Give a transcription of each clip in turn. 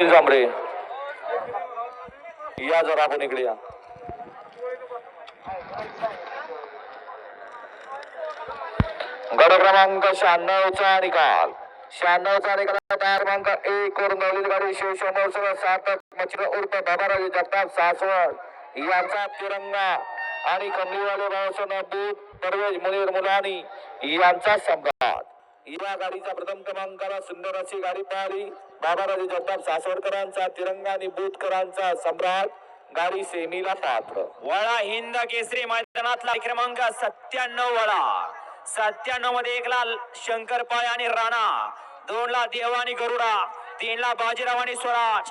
जांभळे. या जरा आपण इकडे या. गड क्रमांक शहाण्णवचा निकाल. शहाण्णवचा निकाल तयार क्रमांक एक वरून धावलेली गाडी शिवशंभर सातक मच्छर उर्फ बाबाराजे जगताप सासवड. यांचा तिरंगा आणि कमलीवाले भावसन दूध परवेज मुनीर मुलानी यांचा संघ या गाडीचा प्रथम क्रमांकाला सुंदर अशी गाडी पळाली बाबाराजे जगताप सासवडकरांचा तिरंगा आणि बोधकरांचा सम्राट. गाडी सेमीला पात्र. वळा हिंद केसरी मैदानातला क्रमांक सत्त्याण्णव वळा. सत्त्याण्णवमध्ये एक ला शंकर पाळे आणि राणा. दोन ला देव आणि गरुडा. तीन ला बाजीराव आणि स्वराज.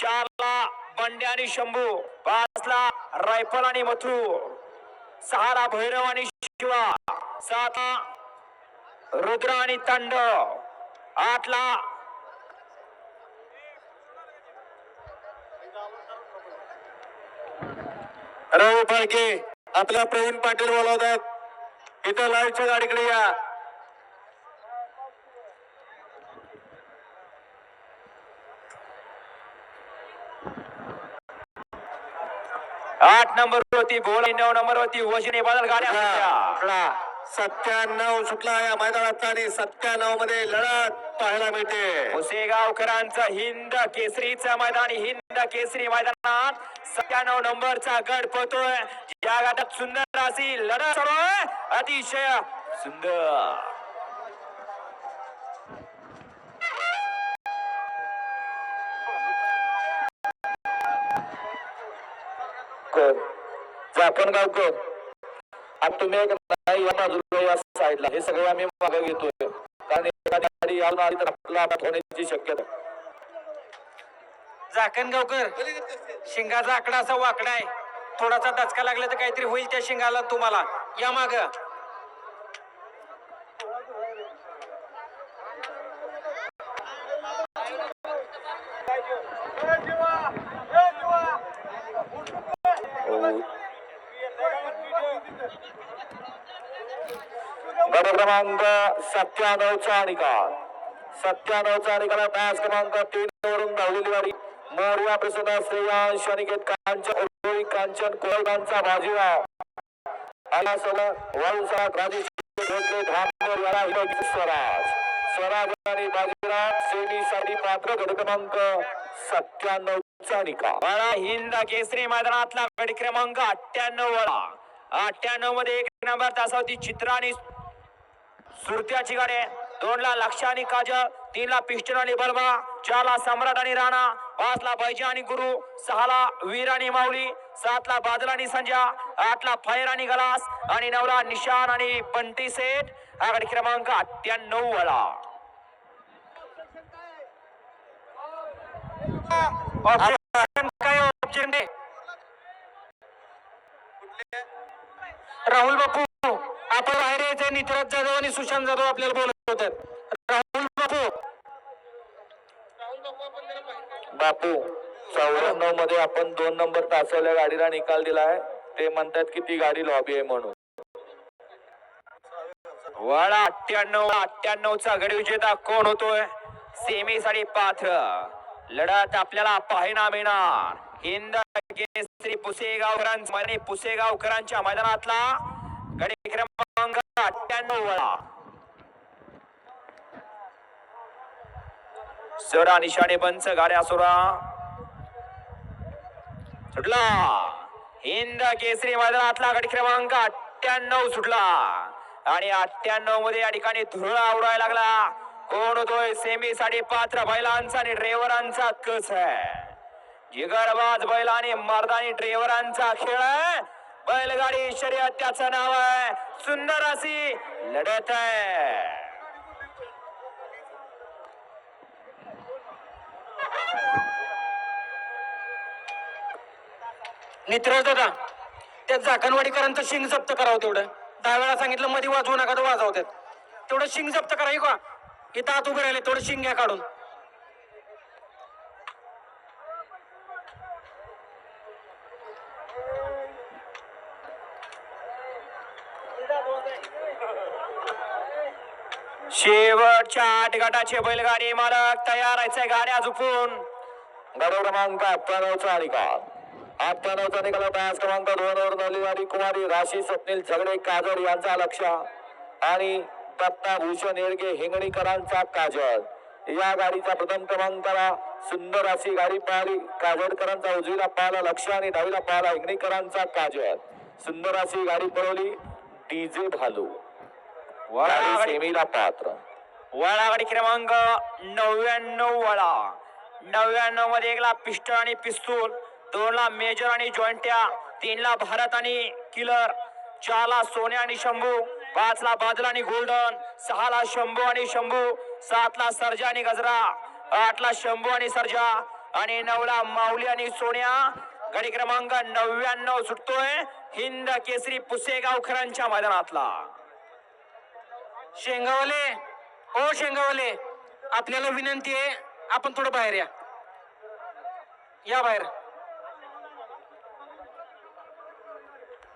चार ला बंड्या आणि शंभू. पाच ला रायफल आणि मथू सहा ला भैरव आणि शिवा. सात रुद्र आणि तांडव आठ ला राहू फाळके आपला प्रवीण पाटील बोलवतात इथं लाईव्हच्या गाडीकडे या. आठ नंबर वरती बोल नऊ नंबर वरती वजनी बदल गाड्या. सत्त्याण्णव सुटला या मैदानात आणि सत्त्याण्णवमध्ये लढत पाहायला मिळते. पुसेगावकरांचं हिंद केसरीचा मैदान हिंद केसरी मैदानात सत्त्याण्णव नंबरचा गड पळतोय. या गटात सुंदर अशी लढत सुरू अतिशय सुंदर. कर जाफर गावकर आता तुम्ही एक नाही या बाजूला या साईडला हे सगळं आम्ही मागे घेतोय. कारण एखादी गाडी यावून आली तर आपला अपघात होण्याची शक्यता. आहे. जाकणगावकर शिंगाचा आकडा असा वाकडा आहे. थोडासा दचका लागला तर काहीतरी होईल त्या शिंगाला तुम्हाला. या माग. गट क्रमांक सत्त्याण्णवचा निकाल. सत्त्याण्णवचा निकाल तास क्रमांक तीन वरून धावलेली गाडी मोर्या प्रसन्न श्रेयांश अनिकेत कांचन कांचन कोळगांचा बाजीराव. आला सोबत वाळूसाठ राजेश याला स्वराज. स्वराज आणि बाजीराव पात्र गट क्रमांक सत्त्याण्णवचा निकाल. केसरी मैदानातला गड क्रमांक अठ्ठ्याण्णव वळा अठ्ठ्याण्णवमध्ये एक नंबर तासावती चित्रा आणि सुरत्याची गाडी आहे. दोन ला लक्ष आणि काजल तीन ला पिस्टन आणि बलवा चार ला सम्राट आणि राणा पाच ला बैजा आणि गुरु सहा ला वीर आणि माऊली सात ला बादल आणि संजय आठ ला फायर आणि गलास आणि नऊ ला निशान आणि पंटी सेठ. हा गाडी क्रमांक अठ्ठ्याण्णव नाही राहुल बापू आपण बाहेर यायचं नितराज जाधव आणि सुशांत जाधव आपल्याला बोलत होतात राहुल बापू. बापू चौऱ्याण्णवमध्ये आपण दोन नंबर तासवल्या गाडीला निकाल दिलाय ते म्हणतात की ती गाडी लॉबी आहे म्हणून. वळा अठ्ठ्याण्णव अठ्ठ्याण्णव चा गडी विजेता कोण होतोय? सेमी साठी पात्र लढत आपल्याला पाहायला मिळणार. हिंद केसरी पुसेगावकरांच्या मैदानातला क्रमांक अठ्ठ्याण्णव वळा सरा निशाणे पंच गाड्या सोडा. सुटला. हिंद केसरी मैदानातला गट क्रमांक अठ्ठ्याण्णव सुटला. आणि अठ्ठ्याण्णवमध्ये या ठिकाणी धुरळा उडायला लागला. कोण होतोय? सेमी साठी पात्र बैलांचा आणि ड्रायव्हरांचा कस आहे? जिगरबाज बैलाने मर्दानी ड्रायव्हरांचा खेळ आहे. बैलगाडी शर्यत त्याचं नाव आहे सुंदर अशी लढत आहे. नितराज दादा त्या झाकणवाडीकरांचं शिंग जप्त करावं तेवढं. दहा वेळा सांगितलं मध्ये वाजवू नका तर वाजवतात तेवढं शिंग जप्त करा का? इथं आत उभे राहिले तेवढं शिंग घ्या काढून. गटाचे बैलगाडी मालक तयार आहे गाड्या झुपून गड क्रमांक अठ्ठ्याण्णवचा निकाल अठ्ठ्याण्णवचा निकाल तास क्रमांक दोन वर नलिवाडी कुमारी राशी स्वप्नील झगडे काजळ यांचा लक्ष. आणि दत्ता भूषण येडगे हिंगणीकरांचा काजळ या गाडीचा प्रथम क्रमांकाला सुंदर अशी गाडी पाहिली. काजळकरांचा उजवीला पाहिला लक्ष आणि डावीला पाहिला हिंगणीकरांचा काजळ सुंदर अशी गाडी पळवली. डीजे भालू. सेमीला पात्र. वळा गाडी क्रमांक नव्याण्णव वळा. नव्याण्णवमध्ये एकला पिस्टल आणि पिस्तूल दोनला मेजर आणि जॉइंट्या तीनला भारत आणि किलर चारला सोने सोन्या आणि शंभू पाचला बादल आणि गोल्डन सहाला शंभू आणि शंभू सातला सर्जा आणि गजरा आठला शंभू आणि सर्जा आणि नऊला माऊली आणि सोन्या. गाडी क्रमांक नव्याण्णव सुटतोय हिंद केसरी पुसेगावकरांच्या मैदानातला. शेंगावले हो शेंगावले. आपल्याला विनंती आहे आपण थोडं बाहेर या. या बाहेर.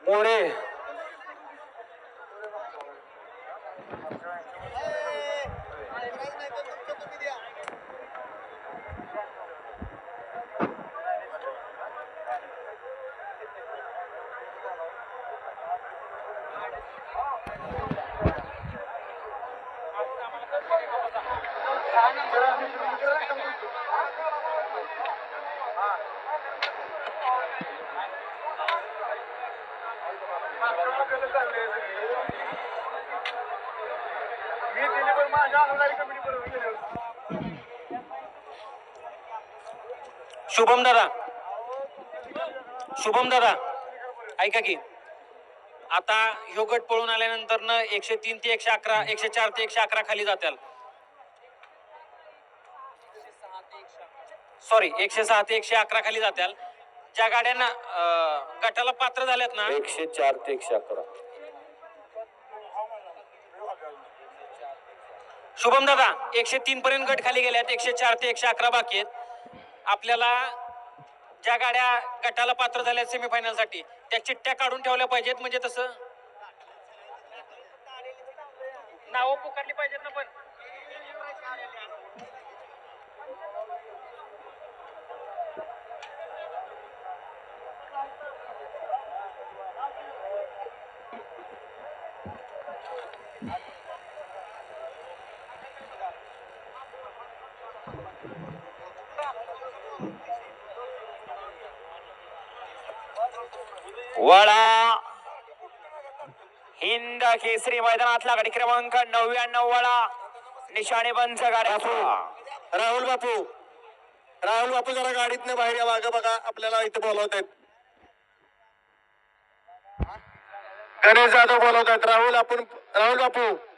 मोरे शुभम दादा। शुभम दादा ऐका की आता ह्यो गट पळून आल्यानंतर न एकशे तीन ते एकशे अकरा एकशे चार ते एकशे अकरा खाली जातील सॉरी एकशे सहा ते एकशे अकरा खाली जातील ज्या गाड्यांना गटाला पात्र झाल्यात ना एकशे चार ते एकशे अकरा. शुभम दादा एकशे तीन पर्यंत गट खाली गेल्यात एकशे चार ते एकशे अकरा बाकी आहेत. आपल्याला ज्या गाड्या गटाला पात्र झाल्या सेमीफायनलसाठी त्या चिठ्ठ्या काढून ठेवल्या पाहिजेत म्हणजे तसं. नावं पुकारली पाहिजेत ना पण. वळा. हिंद केसरी मैदानातला गाडी क्रमांक नव्याण्णव वळा. निशाणे बंद गाड्या राहुल बापू. राहुल बापू जरा गाडीतनं बाहेर या मागं बघा. आपल्याला इथे बोलवत आहेत. गणेश जाधव बोलवत आहेत. राहुल आपण राहुल बापू.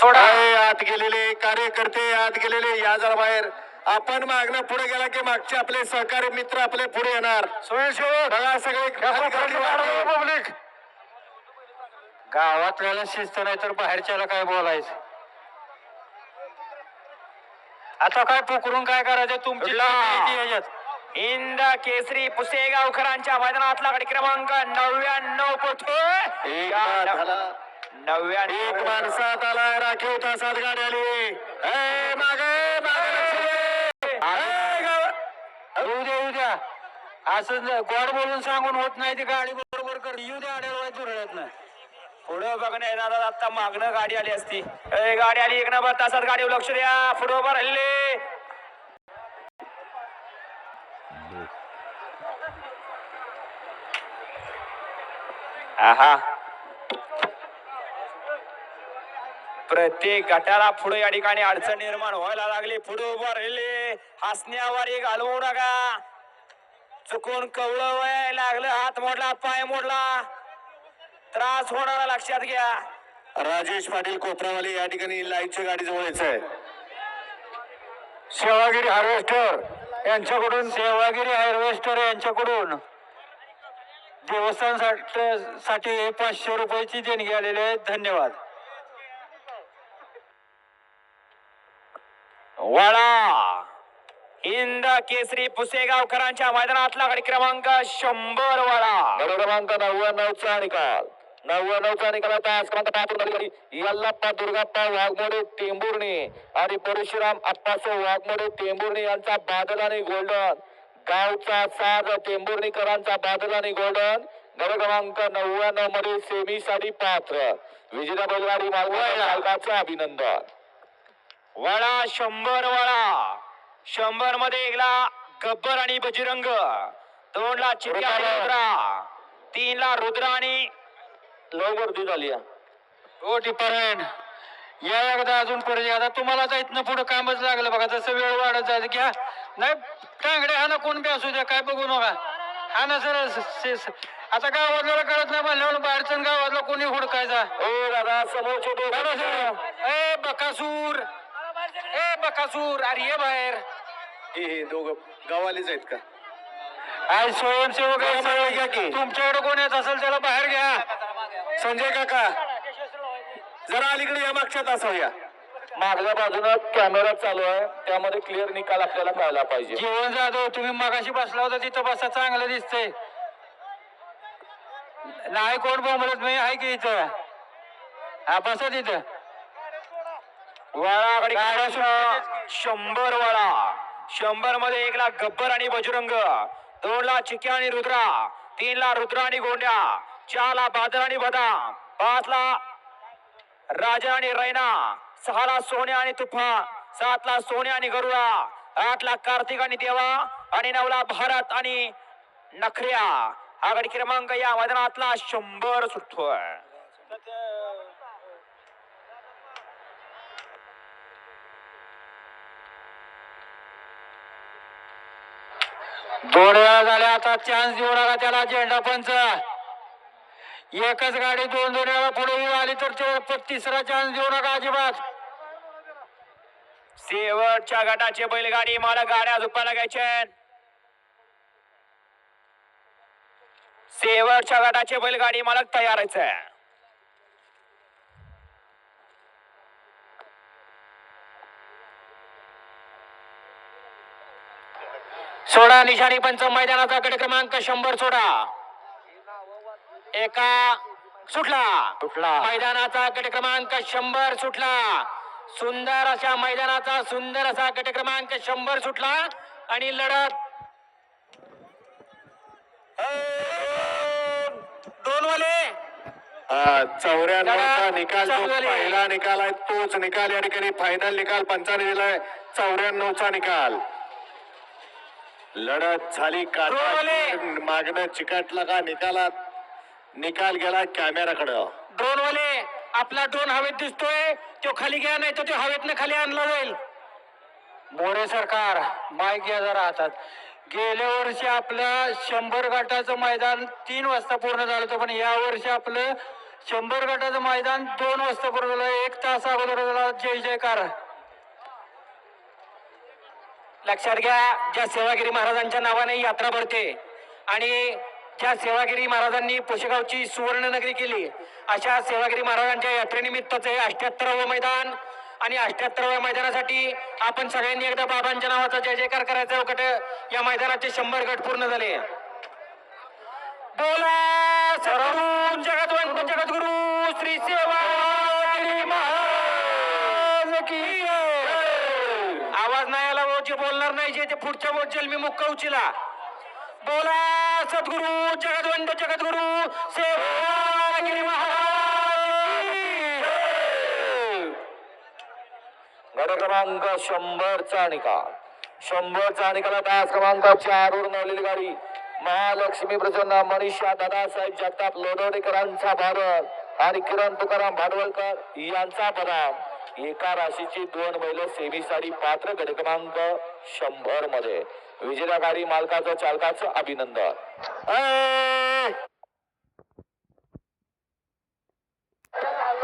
सोडा. आहे, आत गेलेले कार्यकर्ते आत गेलेले या जरा बाहेर. आपण मागणं पुढे गेला की मागचे आपले सहकारी मित्र आपले पुढे येणार. स्वयंसेवक. बघा सगळे पब्लिक गावातल्याला शिस्त नाही तर बाहेरच्याला काय बोलायचं? आता काय पुकरून काय करायचं? तुमची. हिंद केसरी पुसेगावकरांच्या मैदानातला गाडी क्रमांक नव्याण्णव पोथोय एक. एक नव्याण्णव माणसात आलाय राखीव तासात गाडी आली. ए, मागे येऊ द्या येऊ द्या. असं गोड बोलून सांगून होत नाही ती गाडी बरोबर कर येऊ द्या दुरळत नाही. पुढं बघणे दादा आता मागणं गाडी आली असती. ए, गाडी आली एक नंबर तासात गाडीवर लक्ष द्या. पुढं उभं राहिले आहा. प्रत्येक गटाला पुढे या ठिकाणी अडचण निर्माण व्हायला लागली. पुढे उभं राहिले. हसण्यावर घालवू नका. चुकून कवळ लागलं. हात मोडला पाय मोडला. त्रास होणारा लक्षात घ्या. राजेश पाटील कोपरावाले या ठिकाणी लाईटच्या गाडी जवळच आहे. सेवागिरी हार्वेस्टर यांच्याकडून सेवागिरी हार्वेस्टर यांच्याकडून देवस्थान साठी- साठी पाचशे रुपयाची देणगी आलेली आहे. धन्यवाद. वळा! हिंद केसरी पुसेगावकरांच्या मैदानातला गडी क्रमांक शंभर वाला गड क्रमांक नव्याण्णवचा निकाल. नव्याण्णवचा निकाल आता आज क्रमांक पाच गाडी यल्लाप्पा दुर्गाप्पा वाघमोडे टेंभुर्णी आणि परशुराम अप्पासो वाघमोडे टेंभुर्णी यांचा बादल आणि गोल्डन. गावचा साज टेंभुर्णीकरांचा बादल आणि गोल्डन. गड क्रमांक नव्याण्णवमध्ये सेमी साठी पात्र. विजेता बैलगाडी मालकाचं अभिनंदन. वळा शंभर वळा. शंभरमध्ये एकला गब्बर आणि बजरंग. दोन ला आणि रुद्रा. तीन ला रुद्रा आणि लय गर्दी झाली. हो टिपारायण या एकदा अजून परत आता तुम्हाला आता इथनं पुढे कामच लागलं बघा. जसं वेळ वाढत जायचं घ्या नाही टांगडे हा ना कोण बी असू द्या काय बघू नका. हा ना सर आता गावातल्याला कळत नाही म्हणल्यावर बाहेरचं गावातला कोणी हुडकायचा? ओ दादा समोरचे बकासूर. ए बकासूर अरे ये बाहेर. हे दोघं गावालेच आहेत का? आज स्वयंसेवक आहे, घ्या की. तुमच्याकडे कोण येत असेल त्याला बाहेर घ्या. संजय काका. जरा अलीकडे या मागच्या तासावर या. मागल्या बाजूनं कॅमेरा चालू आहे. त्यामध्ये क्लिअर निकाल आपल्याला कळला पाहिजे. जेवण जाधव तुम्ही मगाशी बसला होता तिथं बसा चांगलं दिसतंय. नाही कोण बोंबलत नाही आहे की इथं? हा बसा तिथं. वळा गडी क्रमांक शंभर वळा. शंभरमध्ये एकला गब्बर आणि बजरंग. दोन ला चिक्या आणि रुद्रा. तीन ला रुद्रा आणि गोंड्या. चार ला बादल आणि बदाम. पाच ला राजा आणि रैना. सहा ला सोन्या आणि तुफान. सात ला सोन्या आणि गरुडा. आठ ला कार्तिक आणि देवा. आणि नऊ ला भारत आणि नखऱ्या. गडी क्रमांक या मैदानातला शंभर सुटतोय दोन वेळा झाल्या आता चान्स देऊ नका त्याला झेंडा पंच एकच गाडी दोन दोन वेळा पुढे आली तर ते तिसरा चान्स देऊ नका अजिबात. शेवटच्या गटाचे बैलगाडी मला गाड्या झुपा घ्यायच्या शेवटच्या गटाचे बैलगाडी मालक तयार आहे. सोडा निशाणी पंच मैदानाचा गट क्रमांक शंभर सोडा. एका सुटला. सुटला. मैदानाचा गट क्रमांक शंभर सुटला. सुंदर अशा मैदानाचा सुंदर असा गट क्रमांक शंभर सुटला. आणि लढत. दोन वाले चौऱ्याण्णवचा निकाल जो चालू आहे. पहिला निकाल आहे तोच निकाल या ठिकाणी फायनल निकाल पंचाने दिलाय. चौऱ्याण्णवचा निकाल. लढत झाली. काटा मागणं चिकटला का? निकालात निकाल गेला कॅमेराकडं ड्रोन वाले आपला ड्रोन हवेत दिसतोय. तो खाली घ्या नाही तर तो हवेतनं खाली आणला जाईल. मोरे सरकार माईक घ्या जरा हातात. गेल्या वर्षी आपलं शंभर गटाचं मैदान तीन वाजता पूर्ण झालं होतं पण या वर्षी आपलं शंभर गटाचं मैदान दोन वाजता पूर्ण झालं. एक तास अगोदर झाला जय जयकार. लक्षात घ्या ज्या सेवागिरी महाराजांच्या नावाने यात्रा भरते आणि ज्या सेवागिरी महाराजांनी पुशेगावची सुवर्णनगरी केली अशा सेवागिरी महाराजांच्या यात्रेनिमित्तच हे अठ्याहत्तरावं मैदान आणि अठ्याहत्तराव्या मैदानासाठी आपण सगळ्यांनी एकदा बाबांच्या नावाचा जय जयकार करायचा गट या मैदानाचे शंभर गट पूर्ण झाले. बोला सर्वून जगतवंत जगद्गुरु श्री सेवा बोलणार नाही जे ते पुढच्या बोलचेल मी मुक्का उचिला. बोला सद्गुरु जगदवंत जगद्गुरु सेवागिरी गड क्रमांक शंभरचा निकाल. शंभरचा निकाल दास क्रमांक चार वर नवलेली गाडी. महालक्ष्मी प्रसन्न मनीषा दादासाहेब जगताप लोडोडेकरांचा भारत आणि किरण तुकाराम भाडवलकर यांचा पदाम एका राशीची दोन बैल सेमी साडी पात्र गड क्रमांक शंभरमध्ये विजेता गाडी मालकाचं चालकाचं अभिनंदन.